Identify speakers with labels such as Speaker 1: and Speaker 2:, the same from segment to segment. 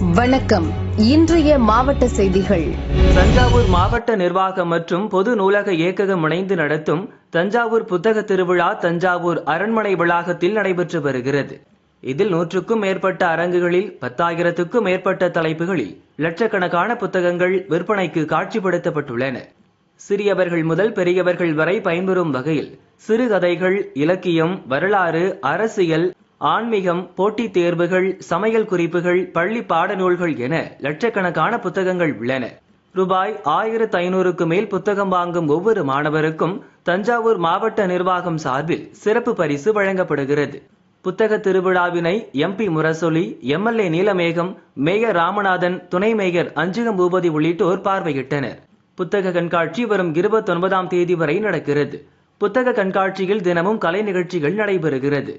Speaker 1: வணக்கம். இன்றைய மாவட்ட செய்திகள்.
Speaker 2: தஞ்சாவூர் மாவட்ட நிர்வாகம் மற்றும் பொது நூலக இயக்ககம் இணைந்து நடத்தும் தஞ்சாவூர் புத்தக திருவிழா தஞ்சாவூர் அரண்மனை வளாகத்தில் நடைபெற்று வருகிறது. இதில் நூற்றுக்கும் மேற்பட்ட அரங்குகளில் பத்தாயிரத்துக்கும் மேற்பட்ட தலைப்புகளில் லட்சக்கணக்கான புத்தகங்கள் விற்பனைக்கு காட்சிப்படுத்தப்பட்டுள்ளன. சிறியவர்கள் முதல் பெரியவர்கள் வரை பயன்பெறும் வகையில் சிறுகதைகள் இலக்கியம் வரலாறு அரசியல் ஆன்மீகம் போட்டித் தேர்வுகள் சமையல் குறிப்புகள் பள்ளி பாடநூல்கள் என லட்சக்கணக்கான புத்தகங்கள் உள்ளன. ரூபாய் ஆயிரத்து ஐநூறுக்கு மேல் புத்தகம் வாங்கும் ஒவ்வொரு மாணவருக்கும் தஞ்சாவூர் மாவட்ட நிர்வாகம் சார்பில் சிறப்பு பரிசு வழங்கப்படுகிறது. புத்தக திருவிழாவினை MP Murasoli MLA Neelamegam mayor Ramanathan துணை மேயர் அஞ்சுகம் பூபதி உள்ளிட்டோர் பார்வையிட்டனர். புத்தக கண்காட்சி வரும் இருபத்தொன்பதாம் தேதி வரை நடக்கிறது. புத்தக கண்காட்சியில் தினமும் கலை நிகழ்ச்சிகள் நடைபெறுகிறது.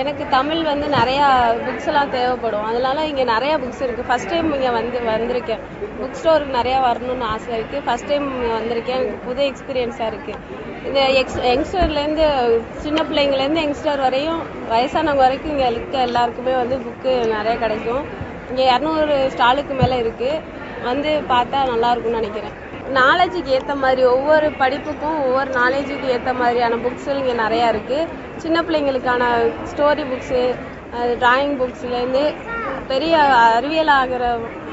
Speaker 3: எனக்கு தமிழ் வந்து நிறையா புக்ஸ் எல்லாம் தேவைப்படும். அதனால இங்கே நிறைய புக்ஸ் இருக்குது ஃபர்ஸ்ட் டைம் இங்கே வந்து வந்திருக்கேன். புக் ஸ்டோருக்கு நிறையா வரணும்னு ஆசை இருக்குது ஃபர்ஸ்ட் டைம் வந்திருக்கேன். எனக்கு புது எக்ஸ்பீரியன்ஸாக இருக்குது இந்த எக்ஸ் யங்ஸ்டர்லேருந்து சின்ன பிள்ளைங்கலேருந்து யங்ஸ்டர் வரையும் வயசானவங்க வரைக்கும் இங்கே இருக்க எல்லாருக்குமே வந்து புக்கு நிறைய கிடைக்கும். இங்கே இரநூறு ஸ்டாலுக்கு மேலே இருக்குது வந்து பார்த்தா நல்லா இருக்கும்னு நினைக்கிறேன். நாலேஜுக்கு ஏற்ற மாதிரி ஒவ்வொரு படிப்புக்கும் ஒவ்வொரு நாலேஜுக்கு ஏற்ற மாதிரியான புக்ஸும் இங்கே நிறையா இருக்குது சின்ன பிள்ளைங்களுக்கான ஸ்டோரி புக்ஸு டிராயிங் புக்ஸ்லேருந்து பெரிய அறிவியல் ஆகிற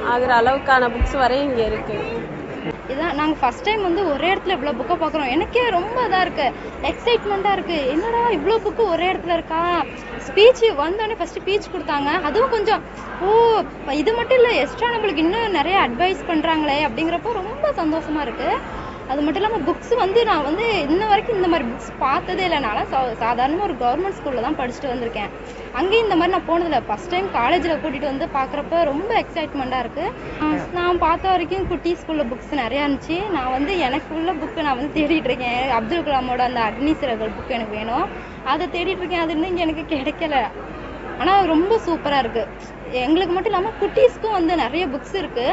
Speaker 3: ஆகிற அளவுக்கான புக்ஸ் வரையும் இங்கே இருக்குது
Speaker 4: இதான் நாங்கள் ஃபஸ்ட் டைம் வந்து ஒரே இடத்துல இவ்வளோ புக்கை பார்க்குறோம் எனக்கே ரொம்ப இதாக இருக்கு. எக்ஸைட்மெண்ட்டாக இருக்கு. என்னடா இவ்வளோ புக்கு ஒரே இடத்துல இருக்கா? ஸ்பீச் வந்தோடனே ஃபஸ்ட்டு ஸ்பீச் கொடுத்தாங்க. அதுவும் கொஞ்சம் ஓ இது மட்டும் இல்லை எக்ஸ்ட்ரா நம்மளுக்கு இன்னும் நிறைய அட்வைஸ் பண்ணுறாங்களே அப்படிங்கிறப்போ ரொம்ப சந்தோஷமாக இருக்குது அது மட்டும் இல்லாமல் புக்ஸ் வந்து நான் வந்து இன்ன வரைக்கும் இந்த மாதிரி புக்ஸ் பார்த்ததே இல்லை. நான் சாதாரணமாக ஒரு கவர்மெண்ட் ஸ்கூலில் தான் படிச்சுட்டு வந்திருக்கேன். அங்கேயும் இந்த மாதிரி நான் போனதில்லை ஃபஸ்ட் டைம் காலேஜில் கூட்டிகிட்டு வந்து பார்க்குறப்ப ரொம்ப எக்ஸைட்மெண்ட்டாக இருக்குது நான் பார்த்த வரைக்கும் குட்டி ஸ்கூலில் புக்ஸ் நிறையா இருந்துச்சு. நான் வந்து எனக்கு உள்ள புக்கு நான் வந்து தேடிட்டு இருக்கேன். அப்துல் கலாமோட அந்த அக்னி சிறகுகள் புக் எனக்கு வேணும். அதை தேடிட்டு இருக்கேன். அது இன்னும் இங்க எனக்கு கிடைக்கல. ஆனால் ரொம்ப சூப்பராக இருக்கு. எங்களுக்கு மட்டும் இல்லாமல் குட்டீஸ்க்கும் வந்து நிறைய புக்ஸ் இருக்கு.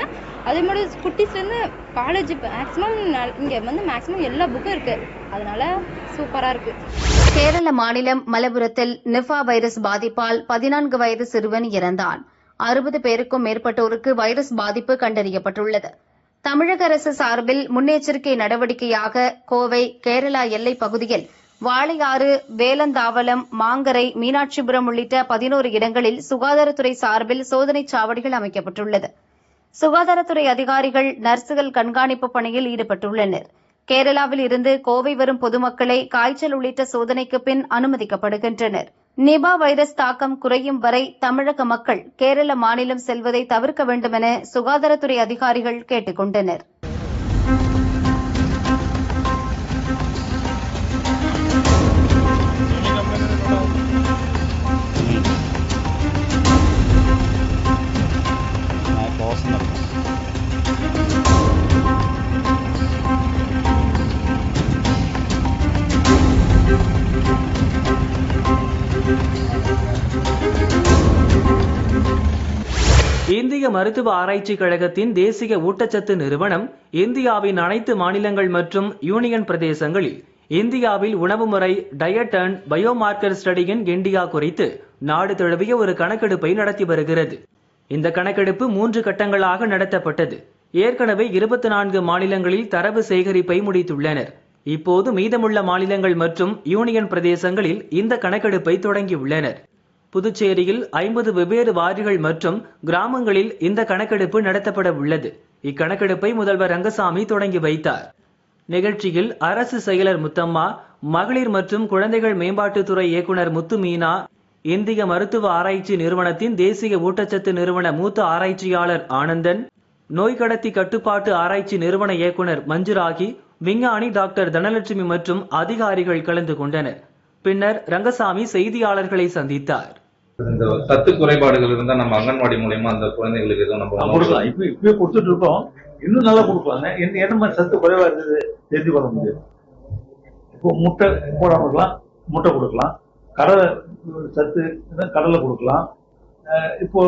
Speaker 4: அதே மாதிரி குட்டீஸ்லேருந்து காலேஜ் மேக்ஸிமம் இங்கே வந்து மேக்ஸிமம் எல்லா புக்கும் இருக்குது அதனால சூப்பராக இருக்குது
Speaker 1: கேரள மாநிலம் மலபுரத்தில் நிஃபா வைரஸ் பாதிப்பால் பதினான்கு வயது சிறுவன் இறந்தான். அறுபது பேருக்கும் மேற்பட்டோருக்கு வைரஸ் பாதிப்பு கண்டறியப்பட்டுள்ளது. தமிழக அரசு சார்பில் முன்னெச்சரிக்கை நடவடிக்கையாக கோவை கேரளா எல்லைப் பகுதியில் வாளையாறு வேலந்தாவலம் மாங்கரை மீனாட்சிபுரம் உள்ளிட்ட பதினோரு இடங்களில் சுகாதாரத்துறை சார்பில் சோதனைச் சாவடிகள் அமைக்கப்பட்டுள்ளது. சுகாதாரத்துறை அதிகாரிகள் நர்சுகள் கண்காணிப்பு பணியில் ஈடுபட்டுள்ளனர். கேரளாவில் இருந்து கோவை வரும் பொதுமக்களை காய்ச்சல் உள்ளிட்ட சோதனைக்கு பின் அனுமதிக்கப்படுகின்றனர். நிபா வைரஸ் தாக்கம் குறையும் வரை தமிழக மக்கள் கேரள மாநிலம் செல்வதை தவிர்க்க வேண்டுமென சுகாதாரத்துறை அதிகாரிகள் கேட்டுக் கொண்டனர்
Speaker 2: இந்திய மருத்துவ ஆராய்ச்சி கழகத்தின் தேசிய ஊட்டச்சத்து நிறுவனம் இந்தியாவின் அனைத்து மாநிலங்கள் மற்றும் யூனியன் பிரதேசங்களில் இந்தியாவில் உணவு முறை டயட் அண்ட் பயோமார்க்கர் ஸ்டடியின் இந்தியா குறித்து நாடு தழுவிய ஒரு கணக்கெடுப்பை நடத்தி வருகிறது. இந்த கணக்கெடுப்பு மூன்று கட்டங்களாக நடத்தப்பட்டது. ஏற்கனவே இருபத்தி நான்கு மாநிலங்களில் தரவு சேகரிப்பை முடித்துள்ளனர். இப்போது மீதமுள்ள மாநிலங்கள் மற்றும் யூனியன் பிரதேசங்களில் இந்த கணக்கெடுப்பை தொடங்கியுள்ளனர். புதுச்சேரியில் ஐம்பது வெவ்வேறு வார்டுகள் மற்றும் கிராமங்களில் இந்த கணக்கெடுப்பு நடத்தப்பட உள்ளது. இக்கணக்கெடுப்பை முதல்வர் ரங்கசாமி தொடங்கி வைத்தார். நிகழ்ச்சியில் அரசு செயலர் முத்தம்மா மகளிர் மற்றும் குழந்தைகள் மேம்பாட்டுத்துறை இயக்குனர் முத்து மீனா இந்திய மருத்துவ ஆராய்ச்சி நிறுவனத்தின் தேசிய ஊட்டச்சத்து நிறுவன மூத்த ஆராய்ச்சியாளர் ஆனந்தன் நோய் கடத்தி கட்டுப்பாட்டு ஆராய்ச்சி நிறுவன இயக்குனர் மஞ்சுராகி விஞ்ஞானி டாக்டர் தனலட்சுமி மற்றும் அதிகாரிகள் கலந்து கொண்டனர். பின்னர் ரங்கசாமி செய்தியாளர்களை சந்தித்தார்.
Speaker 5: இந்த சத்து குறைபாடுகள் இருந்தா நம்ம அங்கன்வாடி மூலியமா அந்த குழந்தைகளுக்கு எதுவும் நம்ம
Speaker 6: கொடுக்கலாம். இப்ப இப்பயே கொடுத்துட்டு இருக்கோம். இன்னும் நல்லா கொடுக்கலாம். என்ன என்ன மாதிரி சத்து குறைவா இருக்குது தெரிஞ்சு கொள்ள முடியும் இப்போ முட்டை போடாம இருக்கலாம். முட்டை கொடுக்கலாம். கடலை சத்து கடலை கொடுக்கலாம். இப்போ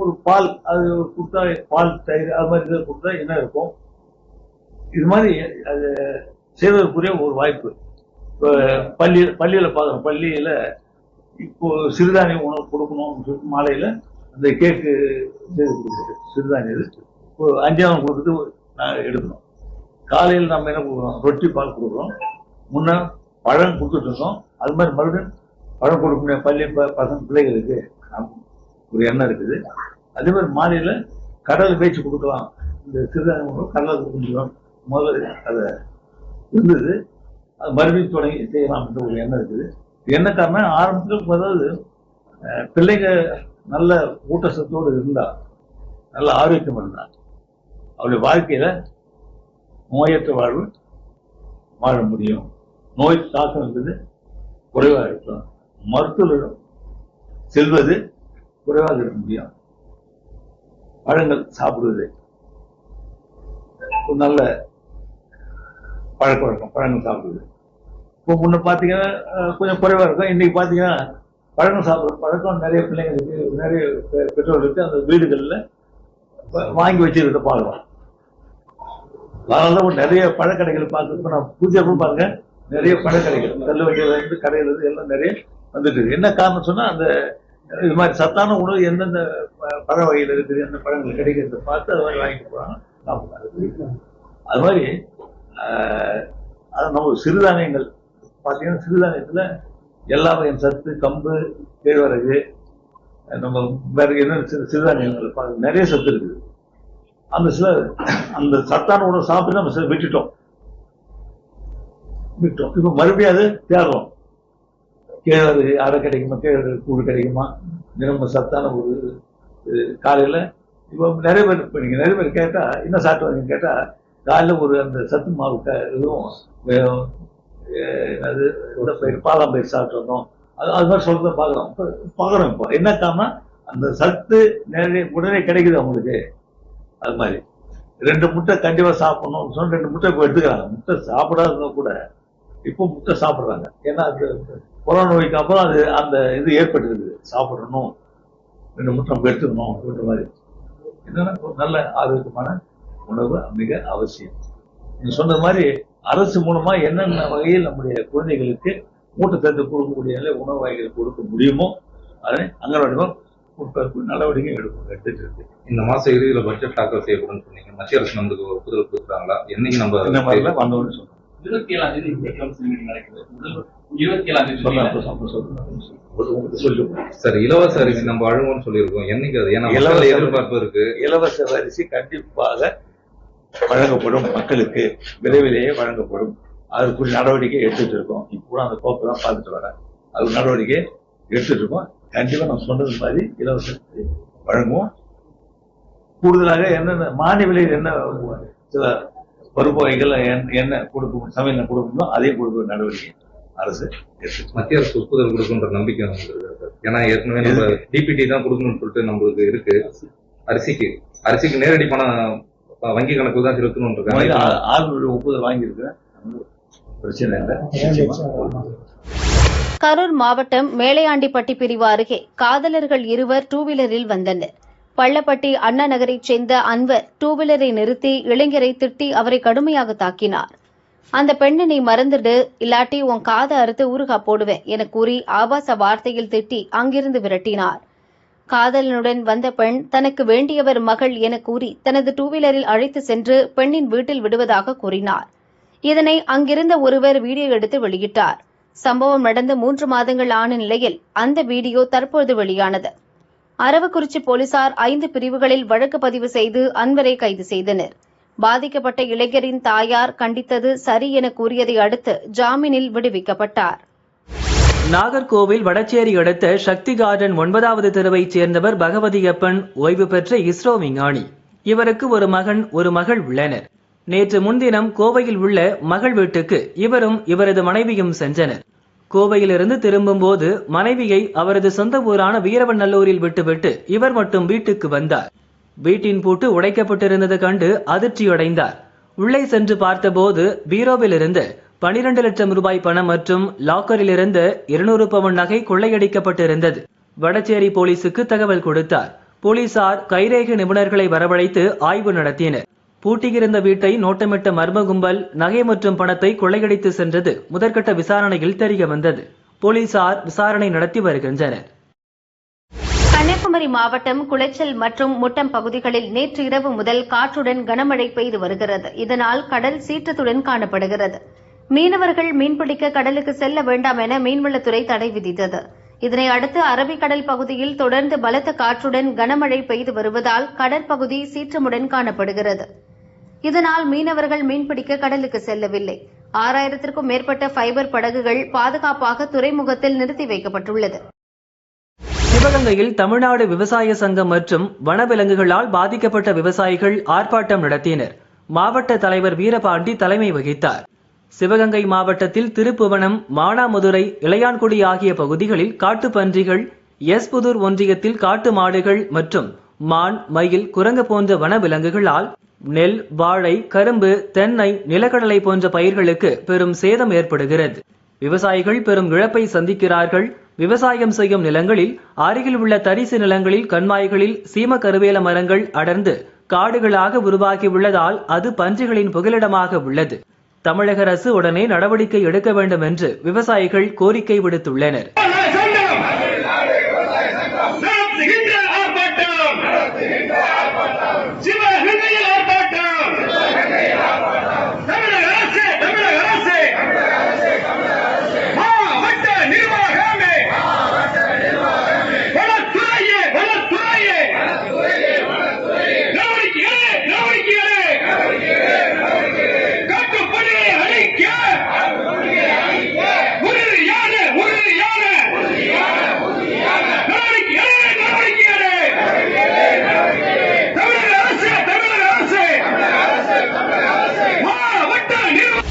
Speaker 6: ஒரு பால் அது கொடுத்தா பால் தயிர் அது மாதிரி இதை கொடுத்தா என்ன இருக்கும்? இது மாதிரி அது செய்வதற்குரிய ஒரு வாய்ப்பு. இப்போ பள்ளி பள்ளியில பார்க்குறோம். பள்ளியில இப்போ சிறுதானிய உணவு கொடுக்கணும்னு சொல்லிட்டு மாலையில அந்த கேக்கு செய்து கொடுக்குறது சிறுதானியம் இது. அஞ்சாவது கொடுக்குறது நாங்கள் எடுக்கணும். காலையில் நம்ம என்ன கொடுக்குறோம்? ரொட்டி பால் கொடுக்குறோம். முன்ன பழம் கொடுத்துட்டு இருந்தோம். அது மாதிரி மறுபடியும் பழம் கொடுக்கணும் பள்ளி ப- பசங்க பிள்ளைகளுக்கு ஒரு எண்ணம் இருக்குது. அதே மாதிரி மாலையில் கடலை பேச்சு கொடுக்கலாம். இந்த சிறுதானியம் உணவு கடலை கொடுக்கலாம் முதல்ல அதை இருந்தது. அது மறுபடியும் தொடங்கி செய்யலாம் என்ற ஒரு எண்ணம் இருக்குது. என்ன காரணம் ஆரம்பத்தில் அதாவது அஹ், பிள்ளைங்க நல்ல ஊட்டச்சத்தோடு இருந்தா நல்ல ஆரோக்கியம் இருந்தா அவளுடைய வாழ்க்கையில நோயற்ற வாழ்வு வாழ முடியும். நோய் தாக்கம் என்பது குறைவாக இருக்கும் மருத்துவரிடம் செல்வது குறைவாக இருக்க முடியும். பழங்கள் சாப்பிடுவது நல்ல பழக்க வழக்கம் பழங்கள் சாப்பிடுவது. இப்போ முன்ன பார்த்தீங்கன்னா கொஞ்சம் குறைவாக இருக்கும். இன்னைக்கு பார்த்தீங்கன்னா பழக்கம் சாப்பிட்ற பழக்கம் நிறைய பிள்ளைங்களுக்கு நிறைய பெற்றோர்களுக்கு அந்த வீடுகளில் வாங்கி வச்சுருக்க பார்க்கலாம் அதனால தான் நிறைய பழக்கடைகள் பார்க்க இப்போ நான் பூஜை பாருங்க. நிறைய பழக்கடைகள். தள்ளு வண்டியிலேருந்து இருந்து இருந்து எல்லாம் நிறைய வந்துட்டு இருக்கு. என்ன காரணம் சொன்னா அந்த இது மாதிரி சத்தான உணவு எந்தெந்த ப- பழ வகையில் இருக்குது எந்த பழங்கள் கிடைக்கிறத பார்த்து அது மாதிரி வாங்கிட்டு போறாங்க. அது மாதிரி ஆஹ், அது நம்ம சிறுதானியங்கள். பார்த்தீங்கன்னா சிறுதானியத்துல எல்லா வகையும் சத்து கம்பு கேழ்வரகு நம்ம வேற என்ன சிறுதானியங்கள் நிறைய சத்து இருக்குது. அந்த சில அந்த சத்தான உணவு சாப்பிட்டு நம்ம சில விட்டுட்டோம். விட்டோம் இப்போ மறுபடியும் அது தேடுறோம் கேழ்வரகு அரை கிடைக்குமா கேழ்வரகு கூழ் கிடைக்குமா? தினமும் சத்தான ஒரு காலையில் காலையில இப்போ நிறைய பேர் இப்போ நீங்க நிறைய பேர் கேட்டா என்ன சாப்பிட்டு வந்தீங்கன்னு கேட்டா காலையில ஒரு அந்த சத்து மாவு க- இதுவும் அது கூட பயிர் பாதாம் பயிர் சாப்பிட்டு அது அது மாதிரி சொல்கிறத பார்க்குறோம் இப்போ பார்க்குறோம் இப்போ. என்ன காரணம் அந்த சத்து நேரடி உடனே கிடைக்குது அவங்களுக்கு. அது மாதிரி. ரெண்டு முட்டை கண்டிப்பா சாப்பிடணும். சொன்னால் ரெண்டு முட்டை இப்போ எடுத்துக்கிறாங்க. முட்டை சாப்பிடாதவங்க கூட இப்போ முட்டை சாப்பிடுறாங்க. ஏன்னா அது கொரோனா நோய்க்கு அப்புறம் அது அந்த இது ஏற்பட்டுருக்குது. சாப்பிடணும். ரெண்டு முட்டை நம்ம எடுத்துக்கணும் அப்படின்ற மாதிரி. என்னன்னா ஒரு நல்ல ஆரோக்கியமான உணவு மிக அவசியம். நீங்கள் சொன்னது மாதிரி அரசு மூலமா என்னென்ன வகையில் நம்முடைய குழந்தைகளுக்கு ஊட்டச்சத்து கொடுக்கக்கூடிய நிலை உணவு வகைகள் கொடுக்க முடியுமோ அதை அங்கன்வாடிகள் கொடுப்பதற்கு நடவடிக்கை எடுக்கும் எடுத்துட்டு இருக்கு.
Speaker 5: இந்த மாச இறுதியில பட்ஜெட் தாக்கல் செய்யப்படும் சொன்னீங்க. மத்திய அரசு ஒரு ஒப்புதல் கொடுக்குறாங்களா? என்னைக்கு நம்ம
Speaker 6: இந்த மாதிரிலாம் வந்தோம்னு சொல்றோம்.
Speaker 7: இருபத்தி ஏழாம் தேதி இருபத்தி ஏழாம் தேதி
Speaker 6: சொல்லுங்க
Speaker 5: சார் இலவச அரிசி நம்ம வழங்குவோம்னு சொல்லியிருக்கோம். என்னைக்கு அது? ஏன்னா
Speaker 6: இலவச.
Speaker 5: எதிர்பார்ப்பு இருக்கு.
Speaker 6: இலவச அரிசி கண்டிப்பாக வழங்கப்படும் மக்களுக்கு விரைவிலேயே வழங்கப்படும். அதற்குரிய நடவடிக்கை எடுத்துட்டு இருக்கோம். இப்போ அந்த கோப்பை தான் பார்த்துட்டு வரேன் அது நடவடிக்கை எடுத்துட்டு இருக்கோம். கண்டிப்பா நான் சொன்னது மாதிரி இலவச வழங்குவோம். கூடுதலாக என்னென்ன மானிய விலையில் என்ன சில பருப்பு வகைகள் என்ன- என்ன கொடுக்கும் சமையல் கொடுக்கணுமோ அதையும் கொடுக்க நடவடிக்கை அரசு
Speaker 5: மத்திய அரசு ஒப்புதல் கொடுக்குன்ற நம்பிக்கை ஏன்னா ஏற்கனவே நம்ம டிபிடி தான் கொடுக்கணும்னு சொல்லிட்டு நம்மளுக்கு இருக்கு. அரிசிக்கு அரிசிக்கு நேரடி பணம் வங்கி கணக்கு தான் செலுத்தணும் இருக்காங்க.
Speaker 6: ஆளுநருடைய ஒப்புதல் வாங்கியிருக்கிறேன். பிரச்சனை இல்லை.
Speaker 1: கரூர் மாவட்டம் மேலையாண்டிப்பட்டி பிரிவு அருகே காதலர்கள் இருவர் டூ வீலரில் வந்தனர். பள்ளப்பட்டி அண்ணா நகரைச் சேர்ந்த அன்வர் டூ வீலரை நிறுத்தி இளைஞரை திட்டி அவரை கடுமையாக தாக்கினார். அந்த பெண்ணை நீ மறந்துடு இல்லாட்டி உன் காதை அறுத்து ஊறுகா போடுவேன் என கூறி ஆபாச வார்த்தையில் திட்டி அங்கிருந்து விரட்டினார். காதலனுடன் வந்த பெண் தனக்கு வேண்டியவர் மகள் என கூறி தனது டூவீலரில் அழைத்து சென்று பெண்ணின் வீட்டில் விடுவதாக கூறினார். இதனை அங்கிருந்த ஒருவர் வீடியோ எடுத்து வெளியிட்டார். சம்பவம் நடந்து மூன்று மாதங்கள் ஆன நிலையில் அந்த வீடியோ தற்போது வெளியானது. அரவக்குறிச்சி போலீசார் ஐந்து பிரிவுகளில் வழக்கு பதிவு செய்து அன்வரை கைது செய்தனர். பாதிக்கப்பட்ட இளைஞரின் தாயார் கண்டித்தது சரி என கூறியதை அடுத்து ஜாமீனில் விடுவிக்கப்பட்டார்.
Speaker 2: நாகர்கோவில் வடச்சேரி அடுத்த சக்தி கார்டன் ஒன்பதாவது தெருவைச் சேர்ந்தவர் பகவதியப்பன் ஓய்வு பெற்ற இஸ்ரோ விஞ்ஞானி. இவருக்கு ஒரு மகன் ஒரு மகள் உள்ளனர். நேற்று முன்தினம் கோவையில் உள்ள மகள் வீட்டுக்கு இவரும் இவரது மனைவியும் சென்றனர். கோவையிலிருந்து திரும்பும்போது மனைவியை அவரது சொந்த ஊரான வீரவநல்லூரில் விட்டுவிட்டு இவர் மட்டும் வீட்டுக்கு வந்தார். வீட்டின் பூட்டு உடைக்கப்பட்டிருந்தது கண்டு அதிர்ச்சியடைந்தார். உள்ளே சென்று பார்த்தபோது பீரோவிலிருந்து பனிரெண்டு லட்சம் ரூபாய் பணம் மற்றும் லாக்கரில் இருந்து இருநூறு பவுன் நகை கொள்ளையடிக்கப்பட்டிருந்தது. வடச்சேரி போலீசுக்கு தகவல் கொடுத்தார். போலீசார் கைரேகை நிபுணர்களை வரவழைத்து ஆய்வு நடத்தினர். பூட்டியிருந்த வீட்டை நோட்டமிட்ட மர்ம கும்பல் நகை மற்றும் பணத்தை கொள்ளையடித்து சென்றது முதற்கட்ட விசாரணையில் தெரிய வந்தது. போலீசார் விசாரணை நடத்தி வருகின்றனர்.
Speaker 1: கன்னியாகுமரி மாவட்டம் குளச்சல் மற்றும் முட்டம் பகுதிகளில் நேற்று இரவு முதல் காற்றுடன் கனமழை பெய்து வருகிறது. இதனால் கடல் சீற்றத்துடன் காணப்படுகிறது. மீனவர்கள் மீன்பிடிக்க கடலுக்கு செல்ல வேண்டாம் என மீன்வளத்துறை தடை விதித்தது. இதனை அடுத்து அரபிக்கடல் பகுதியில் தொடர்ந்து பலத்த காற்றுடன் கனமழை பெய்து வருவதால் கடற்பகுதி சீற்றமுடன் காணப்படுகிறது. இதனால் மீனவர்கள் மீன்பிடிக்க கடலுக்கு செல்லவில்லை. ஆறாயிரத்திற்கும் மேற்பட்ட ஃபைபர் படகுகள் பாதுகாப்பாக துறைமுகத்தில் நிறுத்தி வைக்கப்பட்டுள்ளது.
Speaker 2: சிவகங்கையில் தமிழ்நாடு விவசாய சங்கம் மற்றும் வனவிலங்குகளால் பாதிக்கப்பட்ட விவசாயிகள் ஆர்ப்பாட்டம் நடத்தினர். மாவட்ட தலைவர் வீரபாண்டி தலைமை வகித்தார். சிவகங்கை மாவட்டத்தில் திருப்புவனம் மானாமதுரை இளையான்குடி ஆகிய பகுதிகளில் காட்டுப்பன்றிகள் எஸ்புதூர் ஒன்றியத்தில் காட்டு மாடுகள் மற்றும் மான் மயில் குரங்கு போன்ற வனவிலங்குகளால் நெல் வாழை கரும்பு தென்னை நிலக்கடலை போன்ற பயிர்களுக்கு பெரும் சேதம் ஏற்படுகிறது. விவசாயிகள் பெரும் இழப்பை சந்திக்கிறார்கள். விவசாயம் செய்யும் நிலங்களில் அருகில் உள்ள தரிசு நிலங்களில் கண்மாய்களில் சீம கருவேல மரங்கள் அடர்ந்து காடுகளாக உருவாகி உள்ளதால் அது பன்றிகளின் புகலிடமாக உள்ளது. தமிழக அரசு உடனே நடவடிக்கை எடுக்க வேண்டும் என்று விவசாயிகள் கோரிக்கை விடுத்துள்ளனர்
Speaker 8: நடத்துகின்ற ஆர்ப்பாட்டம் சிவகங்கையில் ஆர்ப்பாட்டம் தமிழக அரசு தமிழக அரசு மாவட்ட நிர்வாகமே வனத்துறையே வனத்துறையே நடவடிக்கை எடு, நடவடிக்கை எடு. காட்டுப்பணிகளை அழிக்க உறுதியான உறுதியான நடவடிக்கை எடு, நடவடிக்கை எடு. தமிழக அரசு தமிழக அரசு மாவட்ட நிர்வாகம்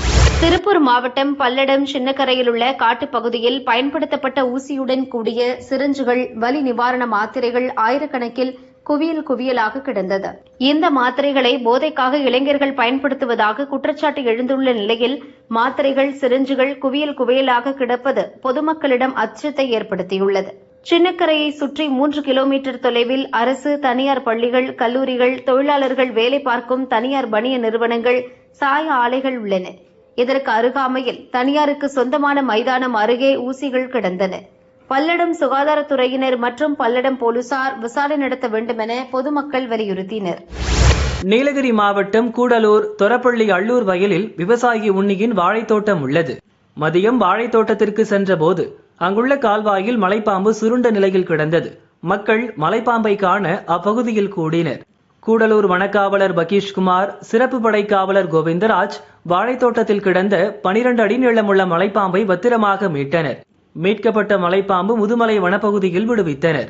Speaker 1: திருப்பூர் மாவட்டம் பல்லடம் சின்னக்கரையில் உள்ள காட்டுப்பகுதியில் பயன்படுத்தப்பட்ட ஊசியுடன் கூடிய சிரிஞ்சுகள் வலி நிவாரண மாத்திரைகள் ஆயிரக்கணக்கில் குவியல் குவியலாக கிடந்தது. இந்த மாத்திரைகளை போதைக்காக இளைஞர்கள் பயன்படுத்துவதாக குற்றச்சாட்டு எழுந்துள்ள நிலையில் மாத்திரைகள் சிரிஞ்சுகள் குவியல் குவியலாக கிடப்பது பொதுமக்களிடம் அச்சத்தை ஏற்படுத்தியுள்ளது. சின்னக்கரையை சுற்றி மூன்று கிலோமீட்டர் தொலைவில் அரசு தனியார் பள்ளிகள் கல்லூரிகள் தொழிலாளர்கள் வேலை பார்க்கும் தனியார் பணிய நிறுவனங்கள் சாய ஆலைகள் உள்ளன. இதற்கு அருகாமையில் தனியாருக்கு சொந்தமான மைதானம் அருகே ஊசிகள் கிடந்தன. பல்லடம் சுகாதாரத்துறையினர் மற்றும் பல்லடம் போலீசார் விசாரணை நடத்த வேண்டும் என பொதுமக்கள் வலியுறுத்தினர்.
Speaker 2: நீலகிரி மாவட்டம் கூடலூர் தொரப்பள்ளி அள்ளூர் வயலில் விவசாயி உன்னியின் வாழைத்தோட்டம் உள்ளது. மதியம் வாழைத்தோட்டத்திற்கு சென்றபோது அங்குள்ள கால்வாயில் மலைப்பாம்பு சுருண்ட நிலையில் கிடந்தது. மக்கள் மலைப்பாம்பை காண அப்பகுதியில் கூடினர். கூடலூர் வனக்காவலர் பகீஷ்குமார் சிறப்பு படை காவலர் கோவிந்தராஜ் வாழைத்தோட்டத்தில் கிடந்த பனிரண்டு அடி நீளமுள்ள மலைப்பாம்பை பத்திரமாக மீட்டனர். மீட்கப்பட்ட மலைப்பாம்பு முதுமலை வனப்பகுதியில் விடுவித்தனர்.